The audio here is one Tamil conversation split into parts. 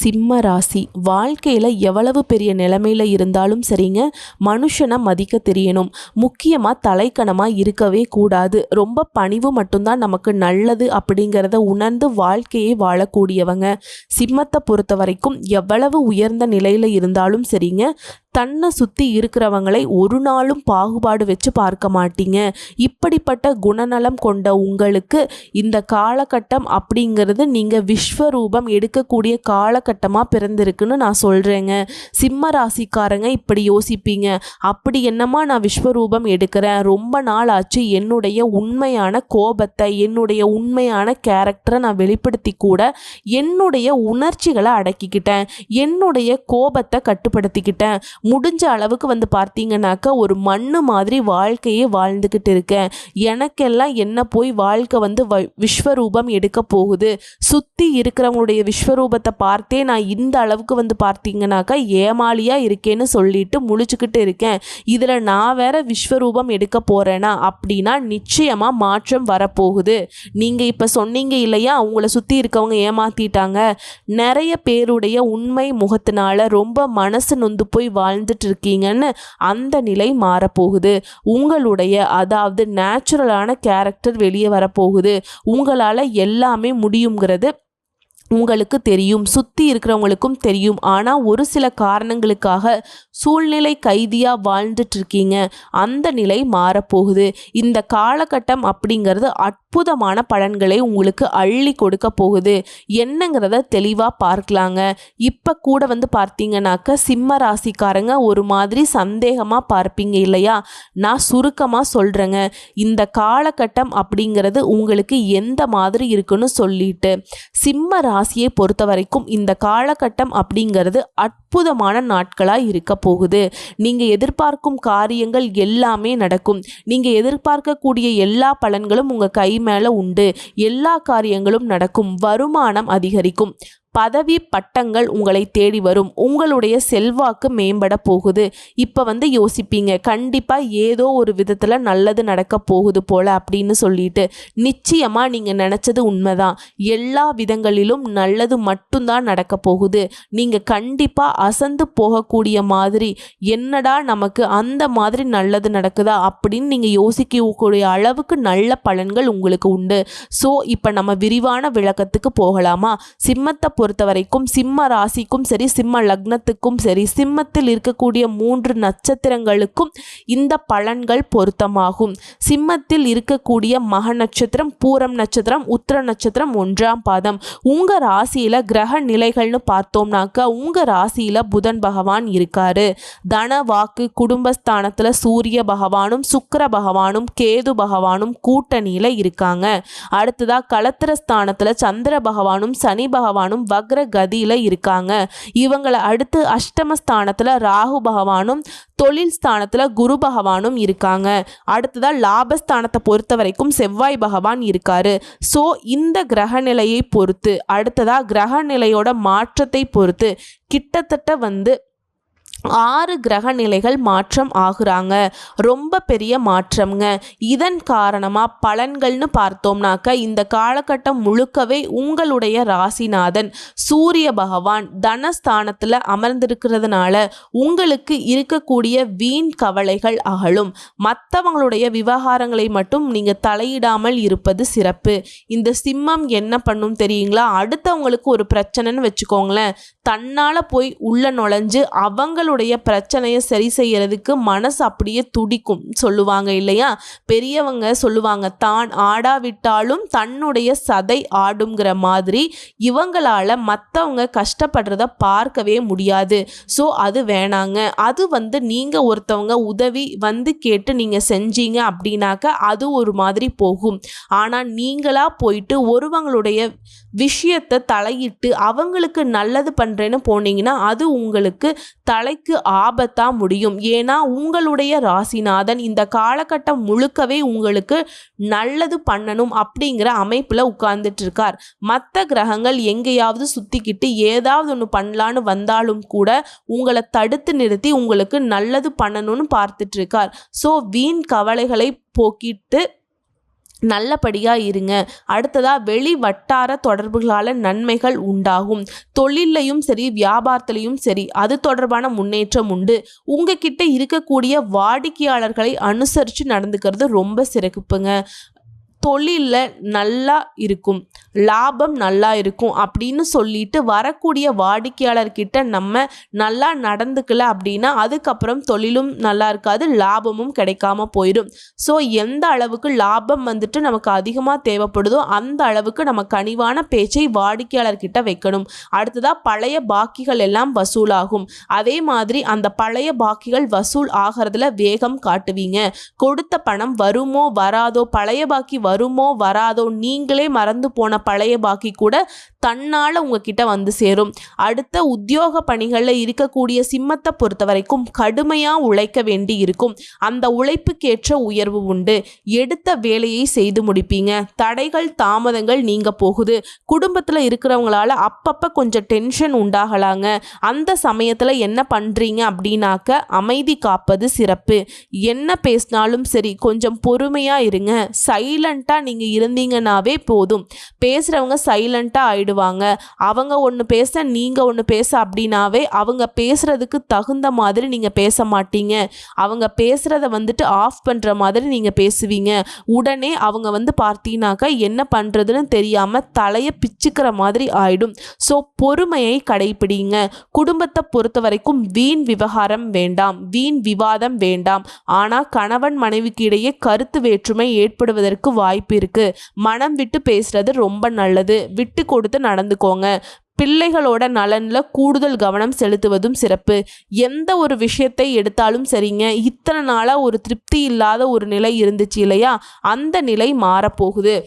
சிம்ம ராசி. வாழ்க்கையில் எவ்வளவு பெரிய நிலைமையில் இருந்தாலும் சரிங்க மனுஷனை மதிக்க தெரியணும். முக்கியமாக தலைக்கணமாக இருக்கவே கூடாது. ரொம்ப பணிவு மட்டும்தான் நமக்கு நல்லது அப்படிங்கிறத உணர்ந்து வாழ்க்கையை வாழக்கூடியவங்க. சிம்மத்தை பொறுத்த வரைக்கும் எவ்வளவு உயர்ந்த நிலையில் இருந்தாலும் சரிங்க தன்னை சுற்றி இருக்கிறவங்களை ஒரு நாளும் பாகுபாடு வச்சு பார்க்க மாட்டீங்க. இப்படிப்பட்ட குணநலம் கொண்ட உங்களுக்கு இந்த காலகட்டம் அப்படிங்கிறது நீங்கள் விஸ்வரூபம் எடுக்கக்கூடிய காலகட்டமாக பிறந்திருக்குன்னு நான் சொல்கிறேங்க சிம்ம ராசிக்காரங்க இப்படி யோசிப்பீங்க. அப்படி என்னமா நான் விஸ்வரூபம் எடுக்கிறேன்? ரொம்ப நாள் ஆச்சு என்னுடைய உண்மையான கோபத்தை என்னுடைய உண்மையான கேரக்டரை நான் வெளிப்படுத்தி கூட என்னுடைய உணர்ச்சிகளை அடக்கிக்கிட்டேன். என்னுடைய கோபத்தை கட்டுப்படுத்திக்கிட்டேன். முடிஞ்ச அளவுக்கு வந்து பார்த்தீங்கன்னாக்கா ஒரு மண்ணு மாதிரி வாழ்க்கையே வாழ்ந்துக்கிட்டு இருக்கேன். எனக்கெல்லாம் என்ன போய் வாழ்க்கை வந்து வ விஸ்வரூபம் எடுக்க போகுது? சுற்றி இருக்கிறவங்களுடைய விஸ்வரூபத்தை பார்த்தே நான் இந்த அளவுக்கு வந்து பார்த்தீங்கன்னாக்கா ஏமாளியாக இருக்கேன்னு சொல்லிட்டு முழிச்சுக்கிட்டு இருக்கேன். இதில் நான் வேற விஸ்வரூபம் எடுக்க போகிறேனா அப்படின்னா நிச்சயமாக மாற்றம் வரப்போகுது. நீங்கள் இப்போ சொன்னீங்க இல்லையா அவங்கள சுற்றி இருக்கவங்க ஏமாத்திட்டாங்க. நிறைய பேருடைய உண்மை முகத்தினால ரொம்ப மனசு நொந்து போய் வாழ் வாழ்ந்துட்டு இருக்கீங்கன்னு அந்த நிலை மாறப்போகுது. உங்களுடைய அதாவது நேச்சுரலான கேரக்டர் வெளியே வரப்போகுது. உங்களால் எல்லாமே முடியுங்கிறது உங்களுக்கு தெரியும் சுற்றி இருக்கிறவங்களுக்கும் தெரியும். ஆனால் ஒரு சில காரணங்களுக்காக சூழ்நிலை கைதியாக வாழ்ந்துட்டு இருக்கீங்க அந்த நிலை மாறப்போகுது. இந்த காலகட்டம் அப்படிங்கிறது அற்புதமான பலன்களை உங்களுக்கு அள்ளி கொடுக்க போகுது. என்னங்கிறத தெளிவாக பார்க்கலாங்க. இப்போ கூட வந்து பார்த்தீங்கன்னாக்க சிம்ம ராசிக்காரங்க ஒரு மாதிரி சந்தேகமாக பார்ப்பீங்க இல்லையா? நான் சுருக்கமாக சொல்கிறேங்க இந்த காலகட்டம் அப்படிங்கிறது உங்களுக்கு எந்த மாதிரி இருக்குன்னு சொல்லிட்டு சிம்ம ராசியை பொறுத்த வரைக்கும் இந்த காலகட்டம் அப்படிங்கிறது அற்புதமான நாட்களாக இருக்க போகுது. நீங்கள் எதிர்பார்க்கும் காரியங்கள் எல்லாமே நடக்கும். நீங்கள் எதிர்பார்க்கக்கூடிய எல்லா பலன்களும் உங்கள் கை மேலே உண்டு. எல்லா காரியங்களும் நடக்கும். வருமானம் அதிகரிக்கும். பதவி பட்டங்கள் உங்களை தேடி வரும். உங்களுடைய செல்வாக்கு மேம்பட போகுது. இப்போ வந்து யோசிப்பீங்க. கண்டிப்பாக ஏதோ ஒரு விதத்தில் நல்லது நடக்க போகுது போல அப்படின்னு சொல்லிட்டு நிச்சயமாக நீங்கள் நினச்சது உண்மைதான். எல்லா விதங்களிலும் நல்லது மட்டும்தான் நடக்க போகுது. நீங்கள் கண்டிப்பாக அசந்து போகக்கூடிய மாதிரி என்னடா நமக்கு அந்த மாதிரி நல்லது நடக்குதா அப்படின்னு நீங்கள் யோசிக்கக்கூடிய அளவுக்கு நல்ல பலன்கள் உங்களுக்கு உண்டு. ஸோ இப்போ நம்ம விரிவான விளக்கத்துக்கு போகலாமா? சிம்மத்தை பொறுத்த வரைக்கும் சிம்ம ராசிக்கும் சரி சிம்ம லக்னத்துக்கும் சரி சிம்மத்தில் இருக்கக்கூடிய மூன்று நட்சத்திரங்களுக்கும் இந்த பலன்கள் பொருத்தமாகும். சிம்மத்தில் இருக்கக்கூடிய மக நட்சத்திரம் பூரம் நட்சத்திரம் உத்திர நட்சத்திரம் ஒன்றாம் பாதம். உங்கள் ராசியில கிரக நிலைகள்னு பார்த்தோம்னாக்க உங்கள் ராசியில புதன் பகவான் இருக்காரு. தன வாக்கு குடும்பஸ்தானத்தில் சூரிய பகவானும் சுக்கர பகவானும் கேது பகவானும் கூட்டணியில் இருக்காங்க. அடுத்ததாக களத்திர ஸ்தானத்தில் சந்திர பகவானும் சனி பகவானும் வக்ர கதியில் இருக்காங்க. இவங்களை அடுத்து அஷ்டமஸ்தானத்தில் ராகு பகவானும் தொழில் ஸ்தானத்தில் குரு பகவானும் இருக்காங்க. அடுத்ததாக லாபஸ்தானத்தை பொறுத்த வரைக்கும் செவ்வாய் பகவான் இருக்காரு. ஸோ இந்த கிரக நிலையை பொறுத்து அடுத்ததாக கிரக நிலையோட மாற்றத்தை பொறுத்து கிட்டத்தட்ட வந்து ஆறு கிரக நிலைகள் மாற்றம் ஆகுறாங்க. ரொம்ப பெரிய மாற்றம்ங்க. இதன் காரணமாக பலன்கள்னு பார்த்தோம்னாக்க இந்த காலகட்டம் முழுக்கவே உங்களுடைய ராசிநாதன் சூரிய பகவான் தனஸ்தானத்தில் அமர்ந்திருக்கிறதுனால உங்களுக்கு இருக்கக்கூடிய வீண் கவலைகள் அகலும். மற்றவங்களுடைய விவகாரங்களை மட்டும் நீங்கள் தலையிடாமல் இருப்பது சிறப்பு. இந்த சிம்மம் என்ன பண்ணும் தெரியுங்களா? அடுத்தவங்களுக்கு ஒரு பிரச்சனைன்னு வச்சுக்கோங்களேன். தன்னால் போய் உள்ள நுழைஞ்சு அவங்களுடைய அவங்களுடைய பிரச்சனையை சரி செய்யறதுக்கு மனசு அப்படியே துடிக்கும் சொல்லுவாங்க இல்லையா? பெரியவங்க சொல்லுவாங்க தான் ஆடாவிட்டாலும் தன்னுடைய சதை ஆடுங்கிற மாதிரி இவங்களால மற்றவங்க கஷ்டப்படுறத பார்க்கவே முடியாது. ஸோ அது வேணாங்க. அது வந்து நீங்கள் ஒருத்தவங்க உதவி வந்து கேட்டு நீங்கள் செஞ்சீங்க அப்படின்னாக்க அது ஒரு மாதிரி போகும். ஆனால் நீங்களாக போயிட்டு ஒருவங்களுடைய விஷயத்தை தலையிட்டு அவங்களுக்கு நல்லது பண்ணுறேன்னு போனீங்கன்னா அது உங்களுக்கு தலை உங்களுக்கு ஆபத்தாக முடியும்? ஏன்னா உங்களுடைய ராசிநாதன் இந்த காலகட்டம் முழுக்கவே உங்களுக்கு நல்லது பண்ணணும் அப்படிங்கிற அமைப்பில் உட்கார்ந்துட்டு இருக்கார் மற்ற கிரகங்கள் எங்கேயாவது சுற்றிக்கிட்டு ஏதாவது ஒன்று பண்ணலான்னு வந்தாலும் கூட உங்களை தடுத்து நிறுத்தி உங்களுக்கு நல்லது பண்ணணும்னு பார்த்துட்டு இருக்கார் ஸோ வீண் கவலைகளை போக்கிட்டு நல்லபடியாக இருங்க. அடுத்ததாக வெளி வட்டார தொடர்புகளால் நன்மைகள் உண்டாகும். தொழில்லையும் சரி வியாபாரத்திலையும் சரி அது தொடர்பான முன்னேற்றம் உண்டு. உங்ககிட்ட இருக்கக்கூடிய வாடிக்கையாளர்களை அனுசரித்து நடந்துக்கிறது ரொம்ப சிறப்புங்க. தொழிலில் நல்லா இருக்கும் லாபம் நல்லா இருக்கும் அப்படின்னு சொல்லிட்டு வரக்கூடிய வாடிக்கையாளர்கிட்ட நம்ம நல்லா நடந்துக்கல அப்படின்னா அதுக்கப்புறம் தொழிலும் நல்லா இருக்காது லாபமும் கிடைக்காம போயிடும் ஸோ எந்த அளவுக்கு லாபம் வந்துட்டு நமக்கு அதிகமாக தேவைப்படுதோ அந்த அளவுக்கு நம்ம கனிவான பேச்சை வாடிக்கையாளர்கிட்ட வைக்கணும். அடுத்ததாக பழைய பாக்கிகள் எல்லாம் வசூலாகும். அதே மாதிரி அந்த பழைய பாக்கிகள் வசூல் ஆகிறதுல வேகம் காட்டுவீங்க. கொடுத்த பணம் வருமோ வராதோ பழைய பாக்கி வரும் வருமோ வராதோ நீங்களே மறந்து போன பழைய பாக்கி கூட தன்னால் உங்ககிட்ட வந்து சேரும். அடுத்த உத்தியோக பணிகளில் இருக்கக்கூடிய சிம்மத்தை பொறுத்த வரைக்கும் கடுமையாக உழைக்க வேண்டி இருக்கும். அந்த உழைப்புக்கேற்ற உயர்வு உண்டு. எடுத்த வேலையை செய்து முடிப்பீங்க. தடைகள் தாமதங்கள் நீங்க போகுது. குடும்பத்தில் இருக்கிறவங்களால அப்பப்போ கொஞ்சம் டென்ஷன் உண்டாகலாங்க. அந்த சமயத்தில் என்ன பண்ணுறீங்க அப்படின்னாக்க அமைதி காப்பது சிறப்பு. என்ன பேசினாலும் சரி கொஞ்சம் பொறுமையாக இருங்க. சைலண்ட்டாக நீங்கள் இருந்தீங்கன்னாவே போதும். பேசுகிறவங்க சைலண்ட்டாக ஆயிடுவாங்க அவங்க ஒன்று பேச நீங்கள் ஒன்று பேச அப்படின்னாவே அவங்க பேசுகிறதுக்கு தகுந்த மாதிரி நீங்கள் பேச மாட்டீங்க. அவங்க பேசுகிறத வந்துட்டு ஆஃப் பண்ணுற மாதிரி நீங்கள் பேசுவீங்க. உடனே அவங்க வந்து பார்த்தீங்கன்னாக்கா என்ன பண்ணுறதுன்னு தெரியாமல் தலையை பிச்சுக்கிற மாதிரி ஆயிடும். ஸோ பொறுமையை கடைபிடிங்க குடும்பத்தை பொறுத்த வரைக்கும் வீண் விவகாரம் வேண்டாம். வீண் விவாதம் வேண்டாம். ஆனால் கணவன் மனைவிக்கு இடையே கருத்து வேற்றுமை ஏற்படுவதற்கு வாய்ப்பு இருக்குது மனம் விட்டு பேசுறது ரொம்ப நல்லது. விட்டு கொடுத்து நடந்துக்கோங்க. பிள்ளைகளோட நலனில் கூடுதல் கவனம் செலுத்துவதும் சிறப்பு. எந்த ஒரு விஷயத்தை எடுத்தாலும் சரிங்க. இத்தனை நாளாக ஒரு திருப்தி இல்லாத ஒரு நிலை இருந்துச்சு இல்லையா? அந்த நிலை மாறப்போகுது.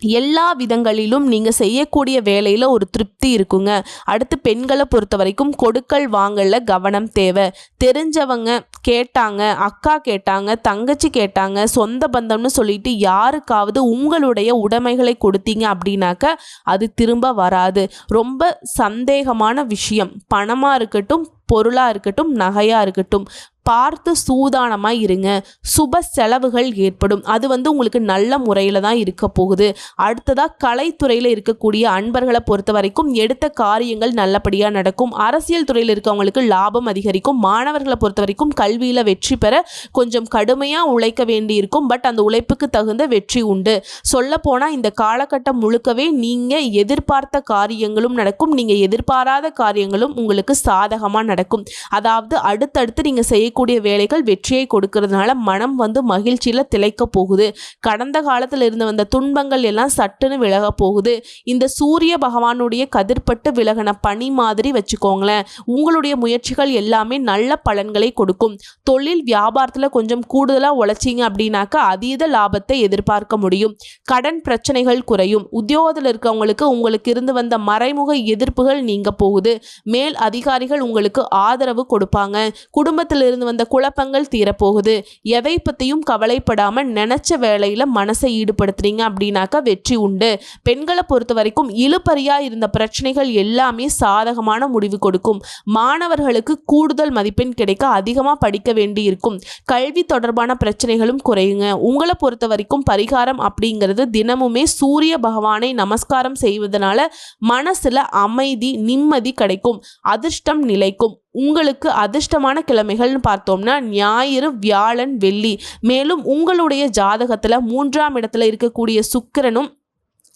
எல்லா விதங்களிலும் நீங்கள் செய்யக்கூடிய வேலையில் ஒரு திருப்தி இருக்குங்க. அடுத்து பெண்களை பொறுத்த வரைக்கும் கொடுக்கல் வாங்கல கவனம் தேவை. தெரிஞ்சவங்க கேட்டாங்க அக்கா கேட்டாங்க தங்கச்சி கேட்டாங்க சொந்த பந்தம்னு சொல்லிட்டு யாருக்காவது உங்களுடைய உடைமைகளை கொடுத்தீங்க அப்படின்னாக்க அது திரும்ப வராது. ரொம்ப சந்தேகமான விஷயம். பணமாக இருக்கட்டும் பொருளாக இருக்கட்டும் நகையாக இருக்கட்டும். பார்த்து சூதானமாக இருங்க. சுப செலவுகள் ஏற்படும். அது வந்து உங்களுக்கு நல்ல முறையில் தான் இருக்க போகுது. அடுத்ததாக கலைத்துறையில் இருக்கக்கூடிய அன்பர்களை பொறுத்த வரைக்கும் எடுத்த காரியங்கள் நல்லபடியாக நடக்கும். அரசியல் துறையில் இருக்கவங்களுக்கு லாபம் அதிகரிக்கும். மாணவர்களை பொறுத்த வரைக்கும் கல்வியில் வெற்றி பெற கொஞ்சம் கடுமையாக உழைக்க வேண்டி இருக்கும் பட் அந்த உழைப்புக்கு தகுந்த வெற்றி உண்டு. சொல்லப்போனால் இந்த காலகட்டம் முழுக்கவே நீங்கள் எதிர்பார்த்த காரியங்களும் நடக்கும். நீங்கள் எதிர்பாராத காரியங்களும் உங்களுக்கு சாதகமாக நடக்கும். அதாவது அடுத்தடுத்து நீங்கள் செய்ய செய்யக்கூடிய வேலைகள் வெற்றியை கொடுக்கறதுனால மனம் வந்து மகிழ்ச்சியில் திளைக்க போகுது. கடந்த காலத்தில் இருந்து வந்த துன்பங்கள் எல்லாம் சட்டுன்னு விலக போகுது. இந்த சூரிய பகவானுடைய கதிர்பட்டு விலகின பனி மாதிரி வச்சுக்கோங்களேன். உங்களுடைய முயற்சிகள் எல்லாமே நல்ல பலன்களை கொடுக்கும். தொழில் வியாபாரத்தில் கொஞ்சம் கூடுதலாக உழைச்சிங்க அப்படின்னாக்கா அதீத லாபத்தை எதிர்பார்க்க முடியும். கடன் பிரச்சனைகள் குறையும். உத்தியோகத்தில் இருக்கவங்களுக்கு உங்களுக்கு இருந்து வந்த மறைமுக எதிர்ப்புகள் நீங்க போகுது. மேல் அதிகாரிகள் உங்களுக்கு ஆதரவு கொடுப்பாங்க. குடும்பத்திலிருந்து வந்த குழப்பங்கள் தீரப்போகுது. எதை பற்றியும் கவலைப்படாமல் நினச்ச வேலையில் மனசை ஈடுபடுத்துறீங்க அப்படின்னாக்கா வெற்றி உண்டு. பெண்களை பொறுத்த வரைக்கும் இழுப்பறியாக இருந்த பிரச்சனைகள் எல்லாமே சாதகமான முடிவு கொடுக்கும். மாணவர்களுக்கு கூடுதல் மதிப்பெண் கிடைக்க அதிகமாக படிக்க வேண்டி இருக்கும். கல்வி தொடர்பான பிரச்சனைகளும் குறையுங்க. உங்களை பொறுத்த வரைக்கும் பரிகாரம் அப்படிங்கிறது தினமுமே சூரிய பகவானை நமஸ்காரம் செய்வதனால மனசில் அமைதி நிம்மதி கிடைக்கும். அதிர்ஷ்டம் நிலைக்கும். உங்களுக்கு அதிர்ஷ்டமான கிழமைகள்னு பார்த்தோம்னா ஞாயிறு வியாழன் வெள்ளி. மேலும் உங்களுடைய ஜாதகத்தில் மூன்றாம் இடத்துல இருக்கக்கூடிய சுக்கிரனும்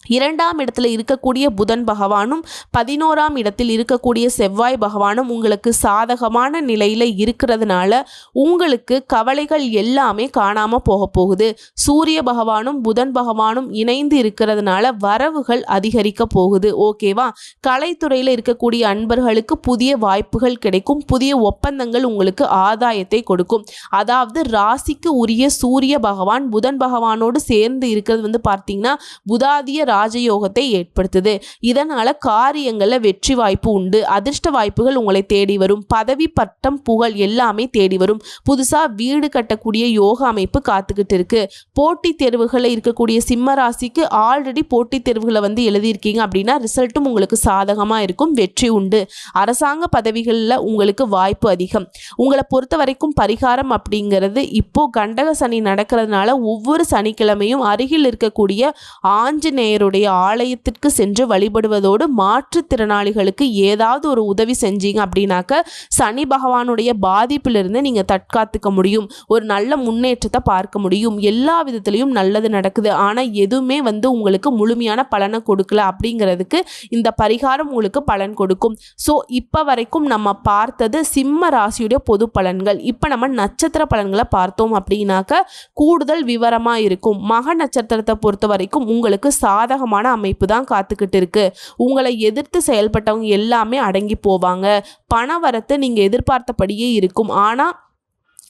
இரண்டாம் இடத்துல இருக்கக்கூடிய புதன் பகவானும் பதினோராம் இடத்தில் இருக்கக்கூடிய செவ்வாய் பகவானும் உங்களுக்கு சாதகமான நிலையில் இருக்கிறதுனால உங்களுக்கு கவலைகள் எல்லாமே காணாமல் போக போகுது. சூரிய பகவானும் புதன் பகவானும் இணைந்து இருக்கிறதுனால வரவுகள் அதிகரிக்க போகுது. ஓகேவா கலைத்துறையில் இருக்கக்கூடிய அன்பர்களுக்கு புதிய வாய்ப்புகள் கிடைக்கும். புதிய ஒப்பந்தங்கள் உங்களுக்கு ஆதாயத்தை கொடுக்கும். அதாவது ராசிக்கு உரிய சூரிய பகவான் புதன் பகவானோடு சேர்ந்து இருக்கிறது வந்து பார்த்தீங்கன்னா புதாதிய ராஜயோகத்தை ஏற்படுத்துது. இதனால காரியங்களில் வெற்றி வாய்ப்பு உண்டு. அதிர்ஷ்ட வாய்ப்புகள் உங்களை தேடி வரும். பதவி பட்டம் புகழ் எல்லாமே தேடி வரும். புதுசாக வீடு கட்டக்கூடிய யோக அமைப்பு காத்துக்கிட்டு இருக்கு. போட்டித் தேர்வுகளில் இருக்கக்கூடிய சிம்ம ராசிக்கு ஆல்ரெடி போட்டித் தேர்வுகளை வந்து எழுதியிருக்கீங்க அப்படின்னா ரிசல்ட்டும் உங்களுக்கு சாதகமாக இருக்கும். வெற்றி உண்டு. அரசாங்க பதவிகளில் உங்களுக்கு வாய்ப்பு அதிகம். உங்களை பொறுத்த வரைக்கும் பரிகாரம் அப்படிங்கிறது இப்போ கண்டக சனி நடக்கிறதுனால ஒவ்வொரு சனிக்கிழமையும் அருகில் இருக்கக்கூடிய ஆஞ்சநேயர் ஆஞ்சநேயருடைய ஆலயத்திற்கு சென்று வழிபடுவதோடு மாற்றுத்திறனாளிகளுக்கு ஏதாவது ஒரு உதவி செஞ்சீங்க அப்படின்னாக்க சனி பகவானுடைய பாதிப்பிலிருந்து நீங்கள் தற்காத்துக்க முடியும். ஒரு நல்ல முன்னேற்றத்தை பார்க்க முடியும். எல்லா விதத்துலையும் நல்லது நடக்குது. ஆனால் எதுவுமே வந்து உங்களுக்கு முழுமையான பலனை கொடுக்கல அப்படிங்கிறதுக்கு இந்த பரிகாரம் உங்களுக்கு பலன் கொடுக்கும். ஸோ இப்போ வரைக்கும் நம்ம பார்த்தது சிம்ம ராசியுடைய பொது பலன்கள். இப்போ நம்ம நட்சத்திர பலன்களை பார்த்தோம் அப்படின்னாக்க கூடுதல் விவரமாக இருக்கும். மக நட்சத்திரத்தை பொறுத்த வரைக்கும் உங்களுக்கு சாதகமான அமைப்பு தான் காத்துக்கிட்டு இருக்கு. உங்களை எதிர்த்து செயல்பட்டவங்க எல்லாமே அடங்கி போவாங்க. பண வரத்து நீங்கள் எதிர்பார்த்தபடியே இருக்கும். ஆனால்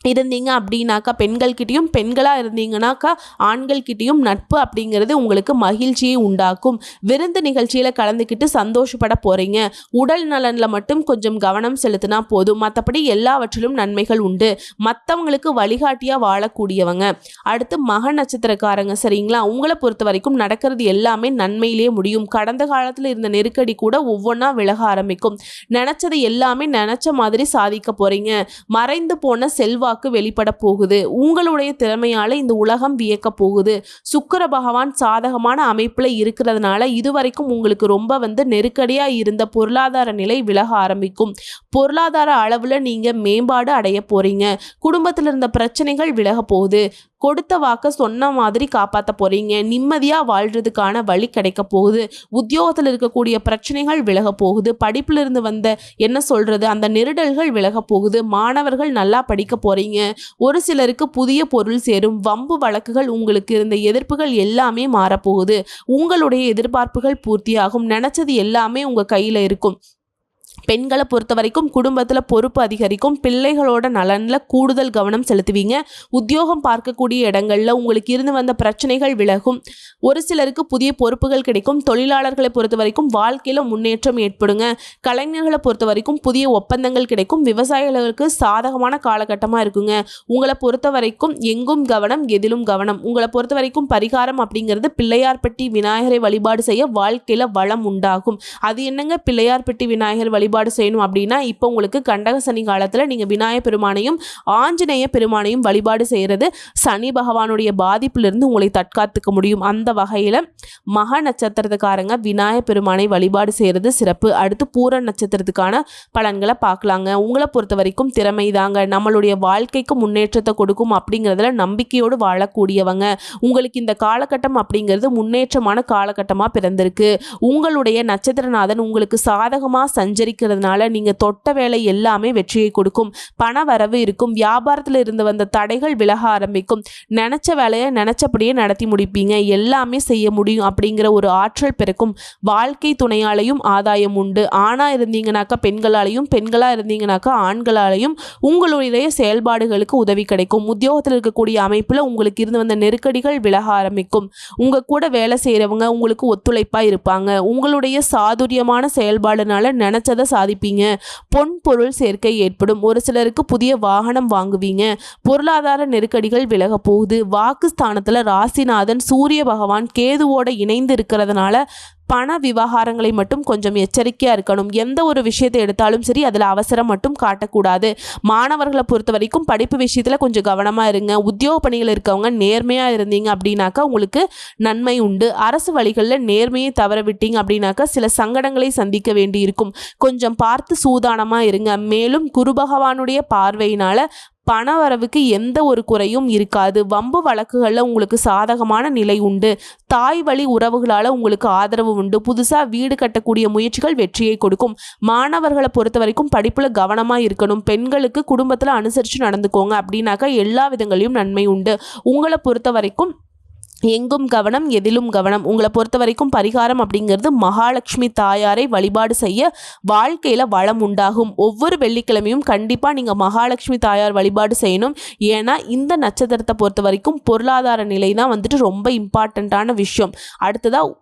இருந்தீங்க அப்படின்னாக்கா பெண்கள்கிட்டையும் பெண்களாக இருந்தீங்கன்னாக்கா ஆண்கள்கிட்டையும் நட்பு அப்படிங்கிறது உங்களுக்கு மகிழ்ச்சியை உண்டாக்கும். விருந்து நிகழ்ச்சியில் கலந்துக்கிட்டு சந்தோஷப்பட போகிறீங்க உடல் நலனில் மட்டும் கொஞ்சம் கவனம் செலுத்தினா போதும். மற்றபடி எல்லாவற்றிலும் நன்மைகள் உண்டு. மற்றவங்களுக்கு வழிகாட்டியாக வாழக்கூடியவங்க. அடுத்து மக நட்சத்திரக்காரங்க சரிங்களா? உங்களை பொறுத்த வரைக்கும் நடக்கிறது எல்லாமே நன்மையிலே முடியும். கடந்த காலத்தில் இருந்த நெருக்கடி கூட ஒவ்வொன்றா விலக ஆரம்பிக்கும். நினச்சது எல்லாமே நினச்ச மாதிரி சாதிக்க போகிறீங்க மறைந்து போன செல்வா செல்வாக்கு வெளிப்பட போகுது. உங்களுடைய திறமையால இந்த உலகம் வியக்க போகுது. சுக்கர பகவான் சாதகமான அமைப்புல இருக்கிறதுனால இதுவரைக்கும் உங்களுக்கு ரொம்ப வந்து நெருக்கடியா இருந்த பொருளாதார நிலை விலக ஆரம்பிக்கும். பொருளாதார அளவுல நீங்க மேம்பாடு அடைய போறீங்க. குடும்பத்தில் இருந்த பிரச்சனைகள் விலக போகுது. கொடுத்த வாக்க சொன்ன மாதிரி காப்பாற்ற போறீங்க. நிம்மதியாக வாழ்கிறதுக்கான வழி கிடைக்க போகுது. உத்தியோகத்தில் இருக்கக்கூடிய பிரச்சனைகள் விலக போகுது. படிப்புல இருந்து வந்த என்ன சொல்கிறது அந்த நெருடல்கள் விலக போகுது. மாணவர்கள் நல்லா படிக்க போகிறீங்க ஒரு சிலருக்கு புதிய பொருள் சேரும். வம்பு வழக்குகள் உங்களுக்கு இருந்த எதிர்ப்புகள் எல்லாமே மாறப்போகுது. உங்களுடைய எதிர்பார்ப்புகள் பூர்த்தியாகும். நினச்சது எல்லாமே உங்கள் கையில் இருக்கும். பெண்களை பொறுத்த வரைக்கும் குடும்பத்தில் பொறுப்பு அதிகரிக்கும். பிள்ளைகளோட நலனில் கூடுதல் கவனம் செலுத்துவீங்க. உத்தியோகம் பார்க்கக்கூடிய இடங்களில் உங்களுக்கு இருந்து வந்த பிரச்சனைகள் விலகும். ஒரு சிலருக்கு புதிய பொறுப்புகள் கிடைக்கும். தொழிலாளர்களை பொறுத்த வரைக்கும் வாழ்க்கையில் முன்னேற்றம் ஏற்படுங்க. கலைஞர்களை பொறுத்த வரைக்கும் புதிய ஒப்பந்தங்கள் கிடைக்கும். விவசாயிகளுக்கு சாதகமான காலகட்டமாக இருக்குங்க. உங்களை பொறுத்த வரைக்கும் எங்கும் கவனம் எதிலும் கவனம். உங்களை பொறுத்த வரைக்கும் பரிகாரம் அப்படிங்கிறது பிள்ளையார்பட்டி விநாயகரை வழிபாடு செய்ய வாழ்க்கையில் வளம் உண்டாகும். அது என்னங்க? பிள்ளையார்பட்டி விநாயகர் வழி வழிபாடு செய்யணும் அப்படின்னா இப்போ உங்களுக்கு கண்டக சனி காலத்தில் நீங்கள் விநாயக பெருமானையும் ஆஞ்சநேய பெருமானையும் வழிபாடு செய்கிறது சனி பகவானுடைய பாதிப்பிலிருந்து உங்களை தற்காத்துக்க முடியும். அந்த வகையில் மக நட்சத்திரத்துக்காரங்க விநாயக பெருமானை வழிபாடு செய்கிறது சிறப்பு. அடுத்து பூர நட்சத்திரத்துக்கான பலன்களை பார்க்கலாங்க. உங்களை பொறுத்த வரைக்கும் திறமை தாங்க. நம்மளுடைய வாழ்க்கைக்கு முன்னேற்றத்தை கொடுக்கும் அப்படிங்கிறதுல நம்பிக்கையோடு வாழக்கூடியவங்க. உங்களுக்கு இந்த காலகட்டம் அப்படிங்கிறது முன்னேற்றமான காலகட்டமாக பிறந்திருக்கு. உங்களுடைய நட்சத்திரநாதன் உங்களுக்கு சாதகமாக சஞ்சரி இருக்கிறதுனால நீங்கள் தொட்ட வேலை எல்லாமே வெற்றியை கொடுக்கும். பண வரவு இருக்கும். வியாபாரத்தில் இருந்து வந்த தடைகள் விலக ஆரம்பிக்கும். நினச்ச வேலையை நினச்சபடியே நடத்தி முடிப்பீங்க. எல்லாமே செய்ய முடியும் அப்படிங்கிற ஒரு ஆற்றல் பிறக்கும். வாழ்க்கை துணையாலையும் ஆதாயம் உண்டு. ஆணாக இருந்தீங்கனாக்கா பெண்களாலையும் பெண்களாக இருந்தீங்கனாக்கா ஆண்களாலையும் உங்களுடைய செயல்பாடுகளுக்கு உதவி கிடைக்கும். உத்தியோகத்தில் இருக்கக்கூடிய அமைப்பில் உங்களுக்கு இருந்து வந்த நெருக்கடிகள் விலக ஆரம்பிக்கும். உங்கள் கூட வேலை செய்கிறவங்க உங்களுக்கு ஒத்துழைப்பாக இருப்பாங்க. உங்களுடைய சாதுரியமான செயல்பாடுனால நினச்சதை சாதிப்பீங்க. பொன் பொருள் சேர்க்கை ஏற்படும். ஒரு சிலருக்கு புதிய வாகனம் வாங்குவீங்க. பொருளாதார நெருக்கடிகள் விலக போகுது. வாக்கு ஸ்தானத்தில் ராசிநாதன் சூரிய பகவான் கேதுவோட இணைந்து இருக்கிறதுனால பண விவகாரங்களை மட்டும் கொஞ்சம் எச்சரிக்கையாக இருக்கணும். எந்த ஒரு விஷயத்தை எடுத்தாலும் சரி அதில் அவசரம் மட்டும் காட்டக்கூடாது. மாணவர்களை பொறுத்த வரைக்கும் படிப்பு விஷயத்தில் கொஞ்சம் கவனமாக இருங்க. உத்தியோக பணிகள் இருக்கவங்க நேர்மையாக இருந்தீங்க அப்படின்னாக்கா உங்களுக்கு நன்மை உண்டு. அரசு வழிகளில் நேர்மையை தவற விட்டீங்க அப்படின்னாக்கா சில சங்கடங்களை சந்திக்க வேண்டி இருக்கும் கொஞ்சம் பார்த்து சூதானமாக இருங்க. மேலும் குரு பகவானுடைய பார்வையினால் பண வரவுக்கு எந்த ஒரு குறையும் இருக்காது. வம்பு வழக்குகளில் உங்களுக்கு சாதகமான நிலை உண்டு. தாய் வழி உறவுகளால் உங்களுக்கு ஆதரவு உண்டு. புதுசாக வீடு கட்டக்கூடிய முயற்சிகள் வெற்றியை கொடுக்கும். மாணவர்களை பொறுத்த வரைக்கும் படிப்பில் கவனமாக இருக்கணும். பெண்களுக்கு குடும்பத்தில் அனுசரித்து நடந்துக்கோங்க. அப்படின்னாக்கா எல்லா விதங்களையும் நன்மை உண்டு. உங்களை பொறுத்த வரைக்கும் எங்கும் கவனம் எதிலும் கவனம். உங்களை பொறுத்த வரைக்கும் பரிகாரம் அப்படிங்கிறது மகாலட்சுமி தாயாரை வழிபாடு செய்ய வாழ்க்கையில் வளம் உண்டாகும். ஒவ்வொரு வெள்ளிக்கிழமையும் கண்டிப்பாக நீங்கள் மகாலட்சுமி தாயார் வழிபாடு செய்யணும். ஏன்னா இந்த நட்சத்திரத்தை பொறுத்த வரைக்கும் பொருளாதார நிலை தான் வந்துட்டு ரொம்ப இம்பார்ட்டண்ட்டான விஷயம். அடுத்ததாக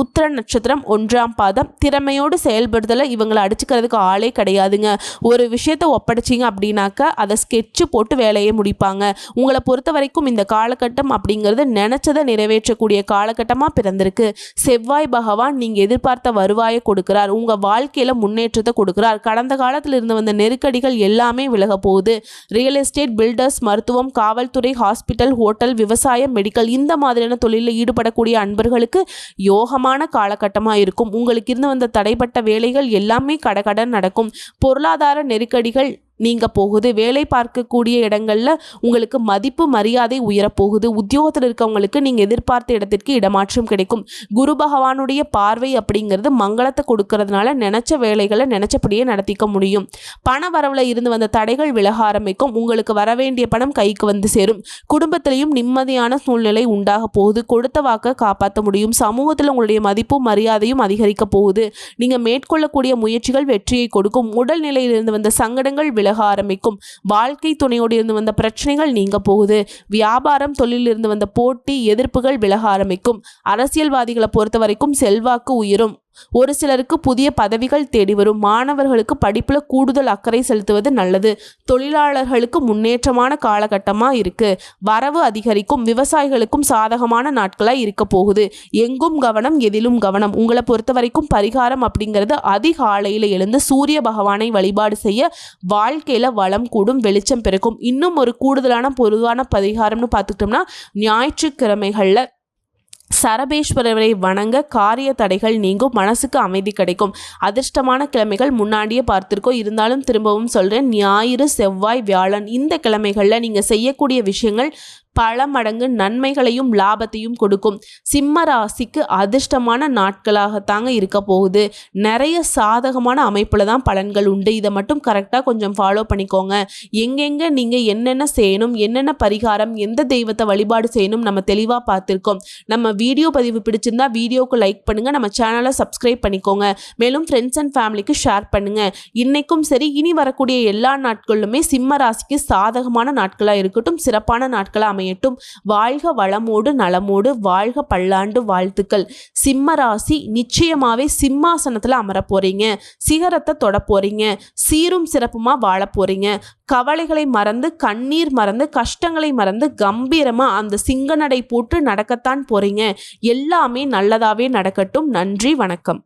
உத்திர நட்சத்திரம் ஒன்றாம் பாதம். திறமையோடு செயல்படுதலை இவங்களை அடிச்சுக்கிறதுக்கு ஆளே கிடையாதுங்க. ஒரு விஷயத்தை ஒப்படைச்சிங்க அப்படின்னாக்க அதை ஸ்கெட்சு போட்டு வேலையை முடிப்பாங்க. உங்களை பொறுத்த வரைக்கும் இந்த காலகட்டம் அப்படிங்கிறது நினச்சதை நிறைவேற்றக்கூடிய காலகட்டமாக பிறந்திருக்கு. செவ்வாய் பகவான் நீங்கள் எதிர்பார்த்த வருவாயை கொடுக்குறார். உங்கள் வாழ்க்கையில் முன்னேற்றத்தை கொடுக்குறார். கடந்த காலத்தில் இருந்து வந்த நெருக்கடிகள் எல்லாமே விலக போகுது. ரியல் எஸ்டேட் பில்டர்ஸ் மருத்துவம் காவல்துறை ஹாஸ்பிட்டல் ஹோட்டல் விவசாயம் மெடிக்கல் இந்த மாதிரியான தொழிலில் ஈடுபடக்கூடிய அன்பர்களுக்கு யோகமாக முக்கியமான காலகட்டமாக இருக்கும். உங்களுக்கு இருந்து வந்த தடைப்பட்ட வேலைகள் எல்லாமே கடகடன் நடக்கும். பொருளாதார நெருக்கடிகள் நீங்க போகுது வேலை பார்க்கக்கூடிய இடங்களில் உங்களுக்கு மதிப்பு மரியாதை உயரப்போகுது. உத்தியோகத்தில் இருக்கவங்களுக்கு நீங்கள் எதிர்பார்த்த இடத்திற்கு இடமாற்றம் கிடைக்கும். குரு பகவானுடைய பார்வை அப்படிங்கிறது மங்களத்தை கொடுக்கறதுனால நினச்ச வேலைகளை நினச்சபடியே நடத்திக்க முடியும். பண வரவில் இருந்து வந்த தடைகள் விலக ஆரம்பிக்கும். உங்களுக்கு வர வேண்டிய பணம் கைக்கு வந்து சேரும். குடும்பத்திலையும் நிம்மதியான சூழ்நிலை உண்டாக போகுது. கொடுத்த வாக்க காப்பாற்ற முடியும். சமூகத்தில் உங்களுடைய மதிப்பும் மரியாதையும் அதிகரிக்க போகுது. நீங்கள் மேற்கொள்ளக்கூடிய முயற்சிகள் வெற்றியை கொடுக்கும். உடல்நிலையிலிருந்து வந்த சங்கடங்கள் விலக ஆரம்பிக்கும். வாழ்க்கை துணையோடு இருந்து வந்த பிரச்சனைகள் நீங்க போகுது. வியாபாரம் தொழிலிருந்து வந்த போட்டி எதிர்ப்புகள் விலக ஆரம்பிக்கும். அரசியல்வாதிகளை பொறுத்த வரைக்கும் செல்வாக்கு உயரும். ஒரு சிலருக்கு புதிய பதவிகள் தேடி வரும். மாணவர்களுக்கு படிப்பில் கூடுதல் அக்கறை செலுத்துவது நல்லது. தொழிலாளர்களுக்கு முன்னேற்றமான காலகட்டமாக இருக்கு. வரவு அதிகரிக்கும் விவசாயிகளுக்கும் சாதகமான நாட்களாக இருக்க போகுது. எங்கும் கவனம் எதிலும் கவனம். உங்களை பொறுத்த வரைக்கும் பரிகாரம் அப்படிங்கிறது அதிகாலையில் எழுந்து சூரிய பகவானை வழிபாடு செய்ய வாழ்க்கையில் வளம் கூடும் வெளிச்சம் பிறக்கும். இன்னும் ஒரு கூடுதலான பொதுவான பரிகாரம்னு பார்த்துக்கிட்டோம்னா ஞாயிற்றுக்கிழமைகளில் சரபேஸ்வரரை வணங்க காரிய தடைகள் நீங்கும் மனசுக்கு அமைதி கிடைக்கும். அதிர்ஷ்டமான கிழமைகள் முன்னாடியே பார்த்துருக்கோம். இருந்தாலும் திரும்பவும் சொல்கிறேன் ஞாயிறு செவ்வாய் வியாழன் இந்த கிழமைகளில் நீங்கள் செய்யக்கூடிய விஷயங்கள் பல மடங்கு நன்மைகளையும் லாபத்தையும் கொடுக்கும். சிம்ம ராசிக்கு அதிர்ஷ்டமான நாட்களாகத்தாங்க இருக்க போகுது. நிறைய சாதகமான அமைப்பில் தான் பலன்கள் உண்டு. இதை மட்டும் கரெக்டாக கொஞ்சம் ஃபாலோ பண்ணிக்கோங்க. எங்கெங்கே நீங்கள் என்னென்ன செய்யணும் என்னென்ன பரிகாரம் எந்த தெய்வத்தை வழிபாடு செய்யணும் நம்ம தெளிவாக பார்த்துருக்கோம். நம்ம வீடியோ பதிவு பிடிச்சிருந்தா வீடியோக்கு லைக் பண்ணுங்கள் நம்ம சேனலை சப்ஸ்கிரைப் பண்ணிக்கோங்க. மேலும் ஃப்ரெண்ட்ஸ் அண்ட் ஃபேமிலிக்கு ஷேர் பண்ணுங்கள் இன்றைக்கும் சரி இனி வரக்கூடிய எல்லா நாட்களுமே சிம்ம ராசிக்கு சாதகமான நாட்களாக இருக்கட்டும் சிறப்பான நாட்களாக அமையட்டும். வாழ்க வளமோடு நலமோடு வாழ்க பல்லாண்டு வாழ்த்துக்கள். சிம்ம ராசி நிச்சயமாவே சிம்மாசனத்துல அமர போறீங்க. சிகரத்தை தொட போறீங்க. சீரும் சிறப்புமா வாழ போறீங்க. கவலைகளை மறந்து கண்ணீர் மறந்து கஷ்டங்களை மறந்து கம்பீரமா அந்த சிங்க நடை போட்டு நடக்கத்தான் போறீங்க. எல்லாமே நல்லதாவே நடக்கட்டும். நன்றி வணக்கம்.